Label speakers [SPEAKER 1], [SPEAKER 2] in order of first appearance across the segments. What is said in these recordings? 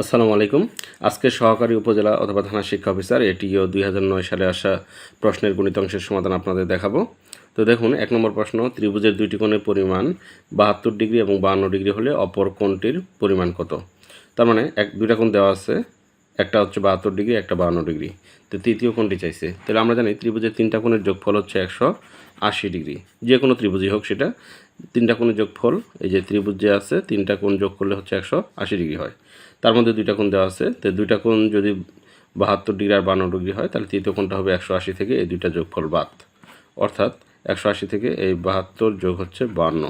[SPEAKER 1] আসসালামু আলাইকুম। আজকে সহকারী উপজেলা অথবা থানা শিক্ষা অফিসার, এটিও দুই হাজার নয় সালে আসা প্রশ্নের গণিত অংশের সমাধান আপনাদের দেখাবো। তো দেখুন, এক নম্বর প্রশ্ন, ত্রিভুজের দুইটি কোণের পরিমাণ বাহাত্তর ডিগ্রি এবং বাহান্ন ডিগ্রি হলে অপর কোণটির পরিমাণ কত? তার মানে এক, দুইটা কোণ দেওয়া আছে, একটা হচ্ছে বাহাত্তর ডিগ্রি, একটা বাহান্ন ডিগ্রি। তো তৃতীয় কোণটি চাইছে। তাহলে আমরা জানি ত্রিভুজের তিনটা কোণের যোগফল হচ্ছে একশো আশি ডিগ্রি। যে কোনো ত্রিভুজই হোক সেটা, তিনটা কোণের যোগফল, এই যে ত্রিভুজ যে আছে, তিনটা কোণ যোগ করলে হচ্ছে একশো আশি ডিগ্রি হয়। তার মধ্যে দুইটা কোণ দেওয়া আছে। তো দুইটা কোণ যদি বাহাত্তর ডিগ্রি আর বান্ন ডিগ্রি হয়, তাহলে তৃতীয় কোণটা হবে একশো আশি থেকে এই দুইটা যোগফল বাদ। অর্থাৎ একশো আশি থেকে এই বাহাত্তর যোগ হচ্ছে বান্ন।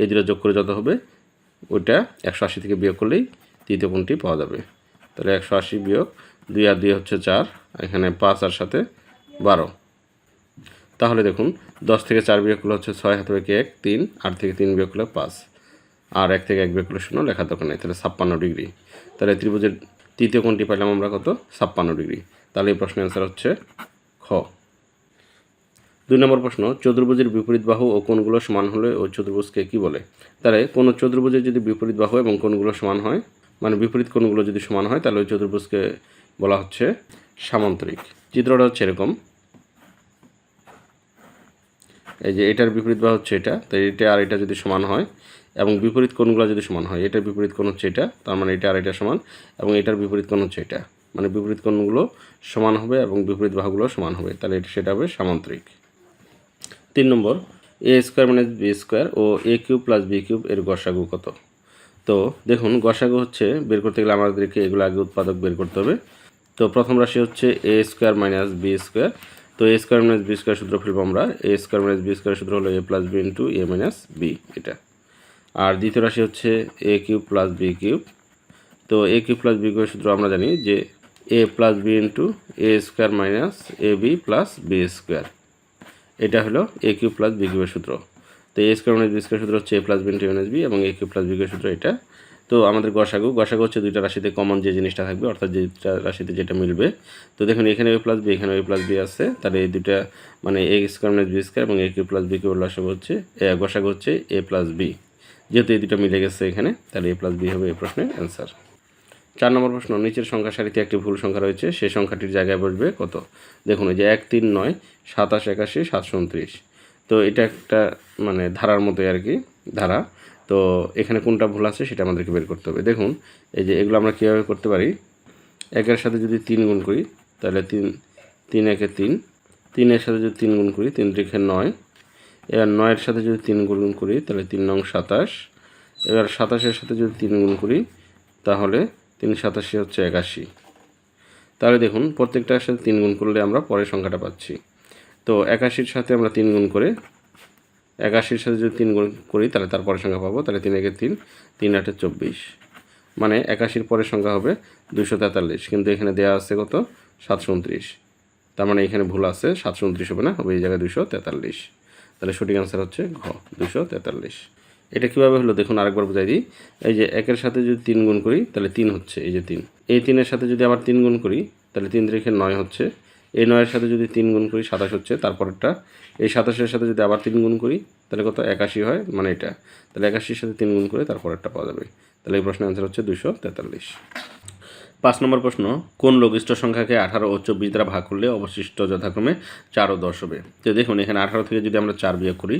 [SPEAKER 1] এই দুটো যোগ করে যত হবে, ওইটা একশো আশি থেকে বিয়োগ করলেই তৃতীয় কোণটি পাওয়া যাবে। তাহলে একশো আশি বিয়োগ দুই আর দুই হচ্ছে চার, এখানে পাঁচ আর সাথে বারো। তাহলে দেখুন, দশ থেকে চার বিয়োগ করলে হচ্ছে ছয় হাতে এক, তিন, আট থেকে তিন বিয়োগ করলে পাঁচ। আর এক থেকে এক বিয়োগ করলে শূন্য লেখার দরকার নেই, তাহলে ছাপ্পান্ন ডিগ্রি তাহলে ত্রিভুজের তৃতীয় কোণটি পাইলাম আমরা কত? ছাপ্পান্ন ডিগ্রি তাহলে এই প্রশ্নের অ্যান্সার হচ্ছে খ। দুই নম্বর প্রশ্ন, চতুর্ভুজের বিপরীত বাহু ও কোণগুলো সমান হলে ও চতুর্ভুজকে কি বলে? তাহলে কোনো চতুর্ভুজের যদি বিপরীত বাহু এবং কোণগুলো সমান হয় মানে বিপরীত কোণগুলো যদি সমান হয়, তাহলে ওই চতুর্ভুজকে বলা হচ্ছে সামান্তরিক। চিত্রটা হচ্ছে এরকম। এই যে এটার বিপরীত বাহু হচ্ছে এটা তো এটা আর এটা যদি সমান হয় এবং বিপরীত কোণগুলো যদি সমান হয়, এটার বিপরীত কোণ হচ্ছে এটা, তার মানে এটা আর এটা সমান, এবং এটার বিপরীত কোণ হচ্ছে এটা। মানে বিপরীত কোণগুলো সমান হবে এবং বিপরীত বাহুগুলো সমান হবে, তাহলে এটা সেটা হবে সামান্তরিক। তিন নম্বর A square minus B square O A cube plus B cube এর গসাগু কত? তো দেখুন, গসাগু হচ্ছে, বের করতে গেলে আমাদেরকে এগুলো আগে উৎপাদক বের করতে হবে। তো প্রথম রাশি হচ্ছে A square minus B square তো A square minus B square সূত্র ফেলব আমরা। A square minus B square সূত্র হলো A plus B into A minus B এটা। আর দ্বিতীয় রাশি হচ্ছে A cube plus B cube. তো এ কিউব প্লাস বি কিউবের সূত্র আমরা জানি যে A plus B into A square minus A B plus B square এটা হলো এ কিউব প্লাস বি কিউবের সূত্র। তো A square minus B square সূত্র হচ্ছে A plus B into A minus B এবং এ কিউব প্লাস বি কিউবের সূত্র এটা। তো আমাদের গসাগু গসাগু হচ্ছে দুইটা রাশিতে কমন যে জিনিসটা থাকবে, অর্থাৎ যেটা রাশিতে যেটা মিলবে। তো দেখুন, এখানে এ প্লাস বি এখানে এ প্লাস বি আছে। তাহলে এই দুইটা মানে A square minus B square এবং এ কিউব প্লাস বি কিউবের লসাগু হচ্ছে গসাগু হচ্ছে এ প্লাস বি যেহেতু এই দুটো মিলে গেছে এখানে, তাহলে এ প্লাস বি হবে এই প্রশ্নের অ্যান্সার চার নম্বর প্রশ্ন, নিচের সংখ্যা সারিতে একটি ভুল সংখ্যা রয়েছে সেই সংখ্যাটির জায়গায় বসবে কত? দেখুন যে এক, তিন, নয়, সাতাশ, একাশি, সাতশো উনত্রিশ। তো এটা একটা মানে ধারার মতোই আর কি, ধারা। তো এখানে কোনটা ভুল আছে সেটা আমাদেরকে বের করতে হবে। দেখুন, এই যে এগুলো আমরা কীভাবে করতে পারি? একের সাথে যদি তিন গুণ করি, তাহলে তিন তিন একে তিন, তিনের সাথে যদি তিন গুণ করি, তিন রেখে নয় এবার নয়ের সাথে যদি তিন গুণ করি, তাহলে তিন নং সাতাশ। এবার সাতাশের সাথে যদি তিন গুণ করি, তাহলে তিন সাতাশি হচ্ছে একাশি। তাহলে দেখুন, প্রত্যেকটার সাথে তিন গুণ করলে আমরা পরের সংখ্যাটা পাচ্ছি। তো একাশির সাথে আমরা তিন গুণ করে, একাশির সাথে যদি তিন গুণ করি, তাহলে তার পরের সংখ্যা পাবো, তাহলে তিন একে তিন তিন আটে চব্বিশ। মানে একাশির পরের সংখ্যা হবে দুশো তেতাল্লিশ, কিন্তু এখানে দেওয়া আছে কত? সাতশো উনত্রিশ। তার মানে এখানে ভুল আছে, সাতশো উনত্রিশ হবে না, হবে এই জায়গায় দুশো তেতাল্লিশ। তাহলে সঠিক অ্যান্সার হচ্ছে ঘ দুশো তেতাল্লিশ। এটা কীভাবে হলো? দেখুন, আরেকবার বোঝাই দিই। এই যে একের সাথে যদি তিন গুণ করি, তাহলে তিন হচ্ছে, এই যে তিন। এই তিনের সাথে যদি আবার তিন গুণ করি, তাহলে তিন রেখে নয় হচ্ছে। এই নয়ের সাথে যদি তিন গুণ করি, সাতাশ হচ্ছে, তারপরেরটা। এই সাতাশের সাথে যদি আবার তিন গুণ করি, তাহলে কত? একাশি হয় মানে এটা। তাহলে একাশির সাথে তিন গুণ করে তারপরেরটা পাওয়া যাবে। তাহলে এই প্রশ্নের অ্যান্সার হচ্ছে দুশো তেতাল্লিশ। পাঁচ নম্বর প্রশ্ন, কোন লঘিষ্ঠ সংখ্যাকে আঠারো ও চব্বিশ দ্বারা ভাগ করলে অবশিষ্ট যথাক্রমে চার ও দশ হবে? তো দেখুন, এখানে আঠারো থেকে যদি আমরা চার বিয়োগ করি,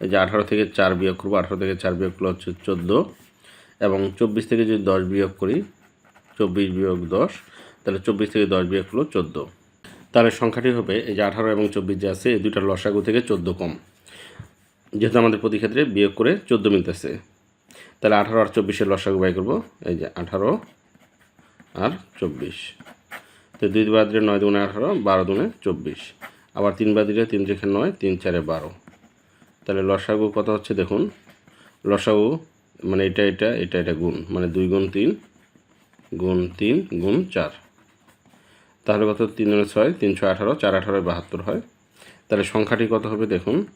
[SPEAKER 1] এই যে আঠারো থেকে চার বিয়োগ করব, আঠারো থেকে চার বিয়োগ করলে হচ্ছে চোদ্দ, এবং চব্বিশ থেকে যদি দশ বিয়োগ করি, চব্বিশ বিয়োগ দশ, তাহলে চব্বিশ থেকে দশ বিয়োগ করল চোদ্দ। তাহলে সংখ্যাটি হবে এই যে আঠারো এবং চব্বিশ যে আছে, এই দুইটার লসাগু থেকে চোদ্দ কম। যেহেতু আমাদের প্রতি ক্ষেত্রে বিয়োগ করে চোদ্দ মিলতেছে, তাহলে আঠারো আর চব্বিশের লসাগু বাই করব, এই যে আঠারো আর চব্বিশ। তো দুই বার দিলে নয় দুগুণে আঠারো, বারো দুগুণে চব্বিশ। আবার তিন বার দিলে তিন রেখে নয়, তিন চারে বারো। তাহলে লসাগু কত হচ্ছে দেখুন? লসাগু মানে এটা এটা এটা এটা গুণ। মানে দুই গুণ তিন গুণ তিন, গুণ চার। তাহলে কত? তিন গুণে ছয়, তিনশো আঠারো, চার আঠারো বাহাত্তর হয়। তাহলে সংখ্যাটি কত হবে দেখুন?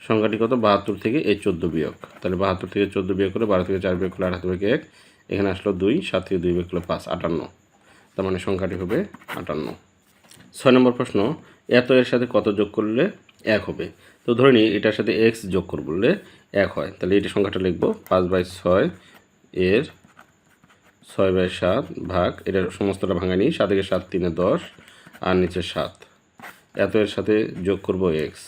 [SPEAKER 1] সংখ্যাটি কত? বাহাত্তর থেকে এই চোদ্দ বিয়োগ। তাহলে বাহাত্তর থেকে চোদ্দ বিয়োগ করে বারো থেকে চার বিয়োগ করলে আঠাত্তর এক এখানে আসলো দুই সাত থেকে দুই বিয়োগ করলে পাঁচ, আটান্ন। তার মানে সংখ্যাটি হবে আটান্ন। ছয় নম্বর প্রশ্ন, এত এর সাথে কত যোগ করলে এক হবে? তো ধরে নিই, এটার সাথে এক্স যোগ করব বললে এক হয়। তাহলে এটা সংখ্যাটা লিখব, পাঁচ বাই ছয় এর ছয় বাই সাত ভাগ, এটা সমস্তটা ভাঙা নিই, সাত থেকে সাত, তিনে দশ, আর নিচে সাত। এত এর সাথে যোগ করব এক্স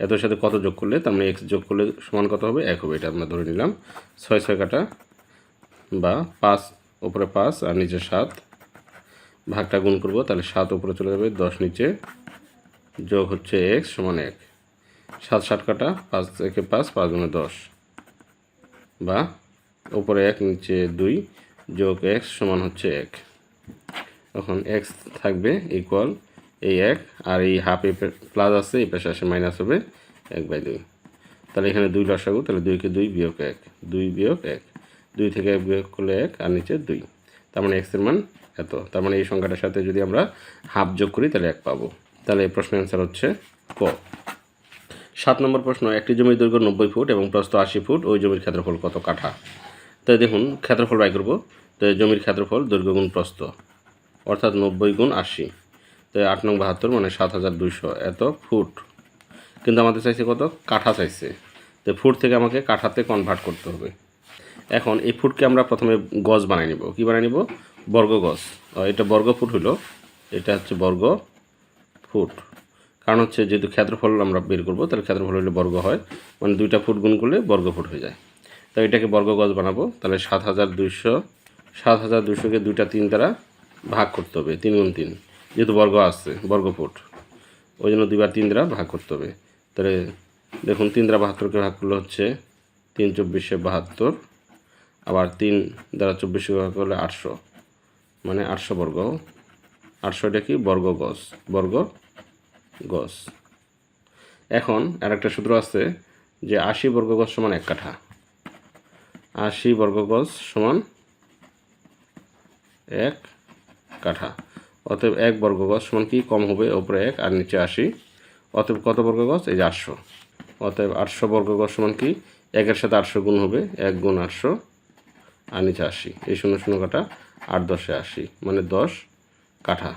[SPEAKER 1] এত সাথে কত যোগ করলে, তার মানে এক্স যোগ করলে সমান কত হবে? এক হবে, এটা আমরা ধরে নিলাম। ছয় ছয় কাটা বা পাঁচ, উপরে পাঁচ আর নিচে সাত। ভাগটা গুণ করব, তাহলে সাত উপরে চলে যাবে, দশ নিচে যোগ হচ্ছে এক্স সমান এক। সাত ষাট কাটা, পাঁচ, একে পাঁচ পাঁচ গুণে দশ। বা উপরে এক, নিচে দুই, যোগ এক্স সমান হচ্ছে এক। তখন এক্স থাকবে ইকুয়াল এই এক, আর এই হাফ এ প্লাস আছে, এই পাশে আসে মাইনাস হবে এক বাই দুই। তাহলে এখানে দুই লসাগু, তাহলে দুইকে দুই বিয়োগ এক, দুই বিয়োগ এক। দুই থেকে বিয়োগ করলে এক আর নিচে দুই। তার মানে এক্সের মান এত। তার মানে এই সংখ্যাটার সাথে যদি আমরা হাফ যোগ করি, তাহলে এক পাবো। তাহলে এই প্রশ্নের অ্যান্সার হচ্ছে ক। সাত নম্বর প্রশ্ন, একটি জমির দৈর্ঘ্য নব্বই ফুট এবং প্রস্থ আশি ফুট, ওই জমির ক্ষেত্রফল কত কাঠা? তাই দেখুন, ক্ষেত্রফল বাই করব। তো জমির ক্ষেত্রফল দৈর্ঘ্য গুণ প্রস্থ, অর্থাৎ নব্বই গুণ আশি। তো আট নং বাহাত্তর মানে সাত হাজার দুইশো। এত ফুট। কিন্তু আমাদের চাইছে কত? কাঠা চাইছে। তো ফুট থেকে আমাকে কাঠাতে কনভার্ট করতে হবে। এখন এই ফুটকে আমরা প্রথমে গজ বানাই নিব। কী বানাই নিব? বর্গ গজ এটা বর্গ ফুট হলো এটা হচ্ছে বর্গ ফুট। কারণ হচ্ছে যেহেতু ক্ষেত্রফল আমরা বের করব, তাহলে ক্ষেত্রফল হলে বর্গ হয়। মানে দুইটা ফুট গুণ করলে বর্গ ফুট হয়ে যায়। তো এটাকে বর্গ গজ বানাবো। তাহলে সাত হাজার দুইশো, সাত হাজার দুইশোকে দুইটা তিন দ্বারা ভাগ করতে হবে, তিন গুণ তিন। যেহেতু বর্গ আসছে বর্গ ফুট। ওই জন্য দুইবার তিন দ্বারা ভাগ করতে হবে। তাহলে দেখুন, তিন দ্বারা বাহাত্তরকে ভাগ করলে হচ্ছে তিন চব্বিশে বাহাত্তর। আবার তিন দ্বারা চব্বিশে ভাগ করলে আটশো। মানে আটশো বর্গ। আটশো এটা কি? বর্গ গজ। বর্গ গজ। এখন আর একটা সূত্র আছে যে আশি বর্গ গজ সমান এক কাঠা। আশি বর্গ গজ সমান এক কাঠা। অতএব এক বর্গ গজ সমান কি? কম হবে ওপরে এক আর নিচে আশি। অতএব কত বর্গ গজ? এই যে আটশো। অতএব আটশো বর্গ গজ সমান কি? একের সাথে আটশো গুণ হবে। এক গুণ আটশো। আর নিচে আশি এই শূন্য শূন্য কাটা আট দশে আশি মানে দশ কাঠা।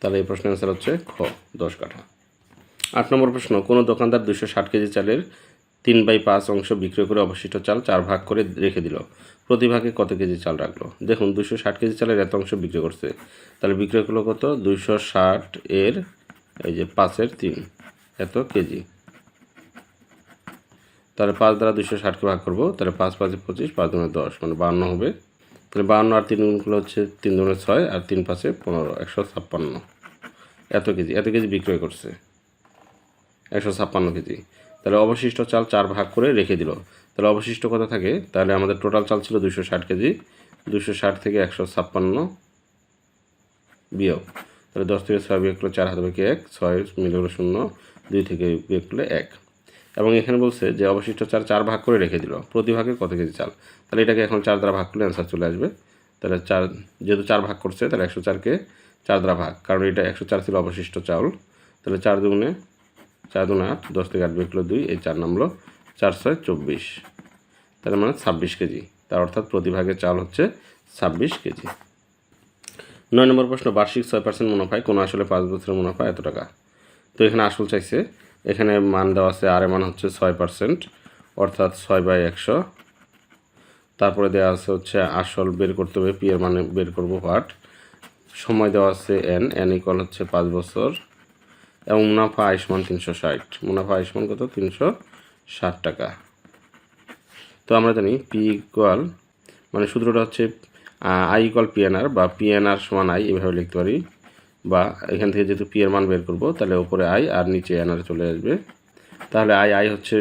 [SPEAKER 1] তাহলে এই প্রশ্নের অ্যান্সার হচ্ছে খ, দশ কাঠা। আট নম্বর প্রশ্ন, কোনো দোকানদার দুশো ষাট কেজি চালের তিন বাই পাঁচ অংশ বিক্রয় করে অবশিষ্ট চাল চার ভাগ করে রেখে দিল। প্রতি ভাগে কত কেজি চাল রাখল? দেখুন দুশো ষাট কেজি চালের এত অংশ বিক্রি করছে। তাহলে বিক্রয় করল কত? দুইশো ষাট এর, এই যে পাঁচের তিন। এত কেজি। তাহলে পাঁচ দ্বারা দুশো ষাটকে ভাগ করব, তাহলে পাঁচ পাঁচে পঁচিশ, পাঁচ দুগুণে দশ মানে বান্ন হবে। তাহলে বাহান্ন আর তিন গুণগুলো হচ্ছে তিন দুগুণে ছয় আর তিন পাঁচে পনেরো, একশো ছাপ্পান্ন। এত কেজি এত কেজি বিক্রয় করছে। একশো ছাপ্পান্ন কেজি। তাহলে অবশিষ্ট চাল চার ভাগ করে রেখে দিল। তাহলে অবশিষ্ট কথা থাকে? তাহলে আমাদের টোটাল চাল ছিল দুশো ষাট কেজি। দুশো ষাট থেকে একশো ছাপ্পান্ন বিয়োগ। তাহলে দশ থেকে ছয় বিয়োগ করলে চার হাতে বাকি এক, ছয় মিলে শূন্য, দুই থেকে বিয়োগ করলে এক। এবং এখানে বলছে যে অবশিষ্ট চার চার ভাগ করে রেখে দিল। প্রতি ভাগে কত কেজি চাল? তাহলে এটাকে এখন চার দ্বারা ভাগ করলে অ্যান্সার চলে আসবে। তাহলে চার, যেহেতু চার ভাগ করছে, তাহলে একশো চারকে চার দ্বারা ভাগ, কারণ এটা একশো চার ছিল অবশিষ্ট চাউল। তাহলে চার দুগুণে চার দুগুণে আট, দশ থেকে আট বিয়োগ করলে দুই, এই চার নামলো চার ছয় চব্বিশ। তাহলে মানে ছাব্বিশ কেজি। তার অর্থাৎ প্রতি ভাগে চাল হচ্ছে ছাব্বিশ কেজি। নয় নম্বর প্রশ্ন, বার্ষিক ছয় পার্সেন্ট মুনাফায় কোনো আসলে পাঁচ বছরের মুনাফা এত টাকা? তো এখানে আসল চাইছে এখানে মান দেওয়া আছে আর এর মান হচ্ছে ছয় পার্সেন্ট অর্থাৎ ছয় বাই একশো। তারপরে দেওয়া আছে হচ্ছে আসল বের করতে হবে পি মানে বের করব হোয়াট সময় দেওয়া আছে এন এন ইকল হচ্ছে পাঁচ বছর, এবং মুনাফা আয়ুষ্মান তিনশো ষাট। মুনাফা আয়ুষ্মান কত? তিনশো ষাট টাকা। তো আমরা জানি পি ইকুয়াল মানে সূত্রটা হচ্ছে আই ইকুয়াল পিএনআর বা পিএনআর সমান আই এভাবে লিখতে পারি। বা এখান থেকে যেহেতু পি এর মান বের করব, তাহলে উপরে আই আর নিচে এনআর চলে আসবে। তাহলে আই আই হচ্ছে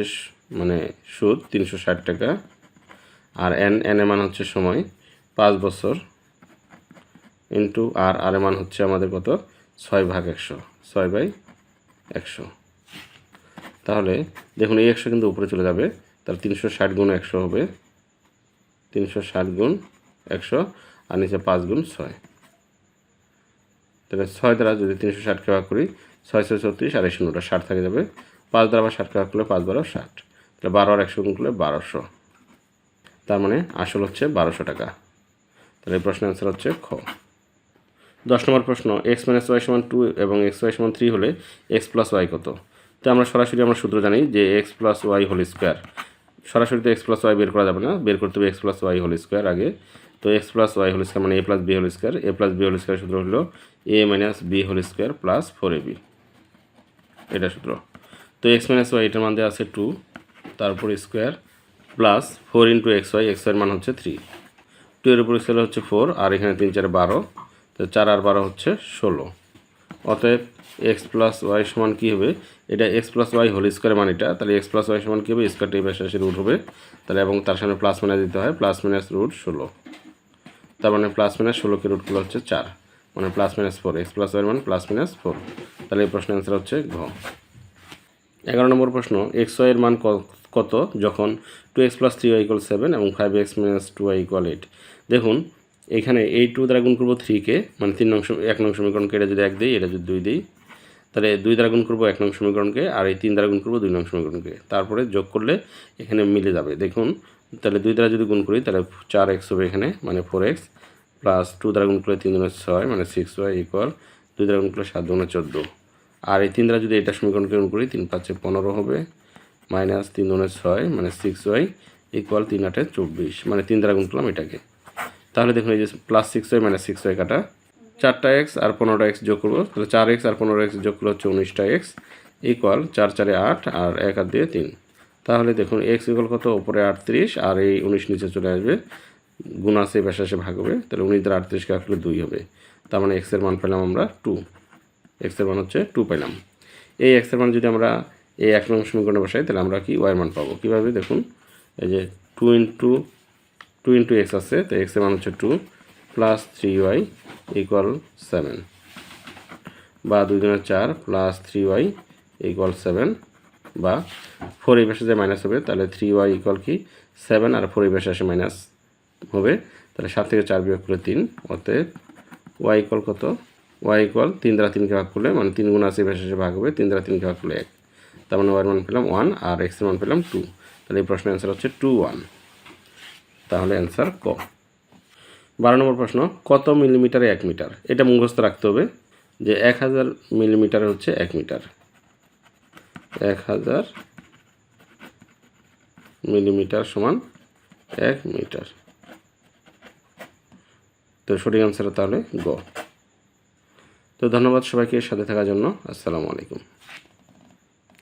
[SPEAKER 1] মানে সুদ তিনশো ষাট টাকা, আর এন এন এর মান হচ্ছে সময় পাঁচ বছর ইন্টু আর আর এর মান হচ্ছে আমাদের কত? ছয় ভাগ একশো, ছয় বাই একশো। তাহলে দেখুন এই একশো কিন্তু উপরে চলে যাবে, তাহলে তিনশো ষাট গুণ একশো হবে, তিনশো ষাট গুণ একশো, আর নিচে পাঁচ গুণ ছয়। তাহলে ছয় দ্বারা যদি তিনশো ষাটকে ভাগ করি, ছয়শো ছত্রিশ আর এই শূন্যটা ষাট থাকে যাবে। পাঁচ দ্বারা আবার ষাটকে ভাগ করলে পাঁচ বারো ষাট। তাহলে বারো আর একশো গুণ করলে বারোশো। তার মানে আসল হচ্ছে বারোশো টাকা। তাহলে প্রশ্নের অ্যান্সার হচ্ছে খ। দশ নম্বর প্রশ্ন এক্স মাইনাস ওয়াই সমান টু এবং এক্স ওয়াই সমান থ্রি হলে এক্স প্লাস ওয়াই কত? তো আমরা সরাসরি আমরা সূত্র জানি যে X plus Y whole square সরাসরি তো এক্স প্লাস ওয়াই বের করা যাবে না, বের করতে হবে X plus Y whole square আগে। তো X plus Y whole square মানে A plus B whole square A plus B whole square সূত্র হলো A minus B whole square plus four A B এটা সূত্র। তো এক্স মাইনাস ওয়াই এটার দেওয়া আছে টু তারপর square plus four into X Y X ওয়াইয়ের মান হচ্ছে থ্রি টু এর উপর স্কেল হচ্ছে ফোর আর এখানে তিন, চার, বারো। তো চার আর বারো হচ্ছে ষোলো। অতএব এক্স প্লাস ওয়াই সমান কী হবে? এটা X plus Y whole square মান এটা, তাহলে এক্স প্লাস ওয়াই সমান কী হবে? স্কোয়ারটা এই পাশে রুট হবে। তাহলে এবং তার সামনে প্লাস মাইনাস দিতে হয় প্লাস মাইনাস রুট ষোলো। তার মানে প্লাস মাইনাস ষোলোকে রুটগুলো হচ্ছে চার। মানে plus minus four X plus Y মান প্লাস মাইনাস ফোর তাহলে এই প্রশ্নের অ্যান্সার হচ্ছে ঘ। এগারো নম্বর প্রশ্ন এক্স ওয়াইয়ের মান কত যখন two X plus three Y seven এবং five X minus two Y eight দেখুন, এখানে এই টু দ্বারা গুণ করব থ্রিকে মানে তিন নং এক নং সমীকরণকে এটা যদি এক দিই, এটা যদি দুই দিই, তাহলে দুই দ্বারা গুণ করব এক নং সমীকরণকে আর এই তিন দ্বারা গুণ করব দুই নং সমীকরণকে তারপরে যোগ করলে এখানে মিলে যাবে। দেখুন তাহলে দুই দ্বারা যদি গুণ করি, তাহলে চার এক্স হবে এখানে মানে ফোর এক্স প্লাস টু দ্বারা গুণ করলে তিন দুগুণে ছয় মানে সিক্স ওয়াই ইকুয়াল দুই দ্বারা গুণ করলে সাত দুগুণে চোদ্দ। আর এই তিন দ্বারা যদি এটা সমীকরণকে গুণ করি, তিন পাঁচে পনেরো হবে মাইনাস তিন দুগুণে ছয় মানে সিক্স ওয়াই ইকুয়াল তিন আটে চব্বিশ মানে তিন দ্বারা গুণ করলাম এটাকে। তাহলে দেখুন এই যে plus six Y minus six Y কাটা, চারটা এক্স আর পনেরোটা এক্স যোগ করব, তাহলে চার এক্স আর পনেরো এক্স যোগ করলে হচ্ছে উনিশটা এক্স ইকুয়াল চার চারে আট, আর এক আর দিয়ে তিন। তাহলে দেখুন এক্স ইকুয়াল কত? উপরে আটত্রিশ, আর এই উনিশ নিচে চলে আসবে। গুণ আসে ভাগ হবে। তাহলে উনিশ দ্বারা আটত্রিশকে আসলে দুই হবে। তার মানে এক্সের মান পেলাম আমরা টু এক্সের মান হচ্ছে টু পেলাম। এই এক্সের মান যদি আমরা এই এক নং সমীকরণে বসাই, তাহলে আমরা কি? ওয়াই মান পাবো। কীভাবে? দেখুন, এই যে two into two into X আছে, তো এক্সের মান হচ্ছে two plus three Y equal seven বা দুই দিনের চার plus three Y equal seven বা ফোর এই পাশে যে মাইনাস হবে, তাহলে থ্রি ওয়াই ইকুয়াল কি? সেভেন আর ফোর এই পাশে আসে মাইনাস হবে, তাহলে সাত থেকে চার বিয়োগ করে তিন, অতএব ওয়াই ইকুয়াল কত? ওয়াই ইকুয়াল তিন দ্বারা তিনকে ভাগ করলে মানে তিন গুণ আশি পাশে ভাগ হবে, তিন দ্বারা তিনকে ভাগ করলে এক। তার মানে ওয়াই মান পেলাম ওয়ান আর এক্সের মান পেলাম টু তাহলে এই প্রশ্নের অ্যান্সার হচ্ছে টু ওয়ান তাহলে অ্যান্সার ক? বারো নম্বর প্রশ্ন, কত মিলিমিটারে এক মিটার এটা মুখস্থ রাখতে হবে যে এক হাজার মিলিমিটার হচ্ছে এক মিটার এক হাজার মিলিমিটার সমান এক মিটার। তো সঠিক অ্যান্সার তাহলে গ। তো ধন্যবাদ সবাইকে সাথে থাকার জন্য। আসসালামু আলাইকুম।